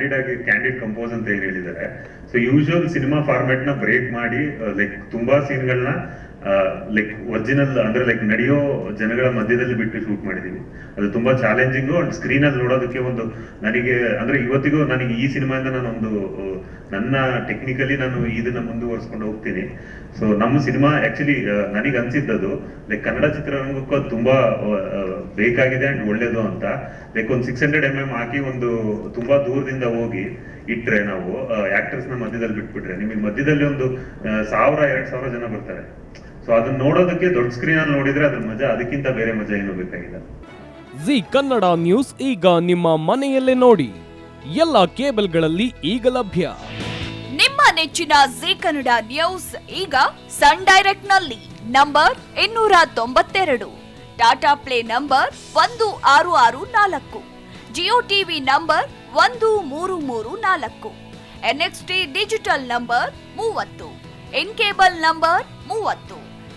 Candid ಆಗಿ candid compose ಅಂತ ಏನ್ ಹೇಳಿದ್ದಾರೆ. ಸೊ ಯೂಶುವಲ್ ಸಿನಿಮಾ ಫಾರ್ಮೆಟ್ನ ಬ್ರೇಕ್ ಮಾಡಿ ಲೈಕ್ ತುಂಬಾ ಸೀನ್ಗಳನ್ನ ಲೈಕ್ ಒರಿಜಿನಲ್ ಅಂದ್ರೆ ಲೈಕ್ ನಡೆಯೋ ಜನಗಳ ಮಧ್ಯದಲ್ಲಿ ಬಿಟ್ಟು ಶೂಟ್ ಮಾಡಿದೀವಿ ಅದು ತುಂಬಾ ಚಾಲೆಂಜಿಂಗು ಅಂಡ್ ಸ್ಕ್ರೀನ್ ಅಲ್ಲಿ ನೋಡೋದಕ್ಕೆ ಒಂದು ನನಗೆ, ಅಂದ್ರೆ ಇವತ್ತಿಗೂ ನನಗೆ ಈ ಸಿನಿಮಾಯಿಂದ ನಾನು ಒಂದು ನನ್ನ ಟೆಕ್ನಿಕಲಿ ನಾನು ಇದನ್ನ ಮುಂದುವರ್ಸ್ಕೊಂಡು ಹೋಗ್ತೀನಿ. ಸೊ ನಮ್ಮ ಸಿನಿಮಾ ಆಕ್ಚುಲಿ ನನಗೆ ಅನ್ಸಿದ್ದದು ಲೈಕ್ ಕನ್ನಡ ಚಿತ್ರರಂಗಕ್ಕೂ ಅದು ತುಂಬಾ ಬೇಕಾಗಿದೆ ಅಂಡ್ ಒಳ್ಳೇದು ಅಂತ. ಲೈಕ್ ಒಂದು ಸಿಕ್ಸ್ ಹಂಡ್ರೆಡ್ ಎಂ ಎಂ ಹಾಕಿ ಒಂದು ತುಂಬಾ ದೂರದಿಂದ ಹೋಗಿ ಇಟ್ರೆ ನಾವು ಆಕ್ಟರ್ಸ್ನ ಮಧ್ಯದಲ್ಲಿ ಬಿಟ್ಬಿಟ್ರೆ ನಿಮಗೆ ಮಧ್ಯದಲ್ಲಿ ಒಂದು ಸಾವಿರ, ಎರಡ್ ಸಾವಿರ ಜನ ಬರ್ತಾರೆ. ಸೊ ಅದನ್ನ ನೋಡೋದಕ್ಕೆ ದೊಡ್ಡ ಸ್ಕ್ರೀನ್ ಅಲ್ಲಿ ನೋಡಿದ್ರೆ ಅದ್ರ ಮಜಾ ಅದಕ್ಕಿಂತ ಬೇರೆ ಮಜಾ ಏನೂ ಬೇಕಾಗಿಲ್ಲ. ಜಿ ಕನ್ನಡ ನ್ಯೂಸ್ ಈಗ ನಿಮ್ಮ ಮನೆಯಲ್ಲೇ ನೋಡಿ. ಎಲ್ಲ ಕೇಬಲ್ಗಳಲ್ಲಿ ಈಗ ಲಭ್ಯ. ನಿಮ್ಮ ನೆಚ್ಚಿನ ಜಿ ಕನ್ನಡ ನ್ಯೂಸ್ ಈಗ ಸನ್ ಡೈರೆಕ್ಟ್ನಲ್ಲಿ ನಂಬರ್ ಇನ್ನೂರ ತೊಂಬತ್ತೆರಡು. ಟಾಟಾ ಪ್ಲೇ ನಂಬರ್ ಒಂದು ಆರು ಆರು ನಾಲ್ಕು. ಜಿಯೋ ಟಿವಿ ನಂಬರ್ ಒಂದು ಮೂರು ಮೂರು ನಾಲ್ಕು. ಎನ್ಎಕ್ಸ್ಟಿ ಡಿಜಿಟಲ್ ನಂಬರ್ ಮೂವತ್ತು. ಇನ್ ಕೇಬಲ್ ನಂಬರ್ ಮೂವತ್ತು.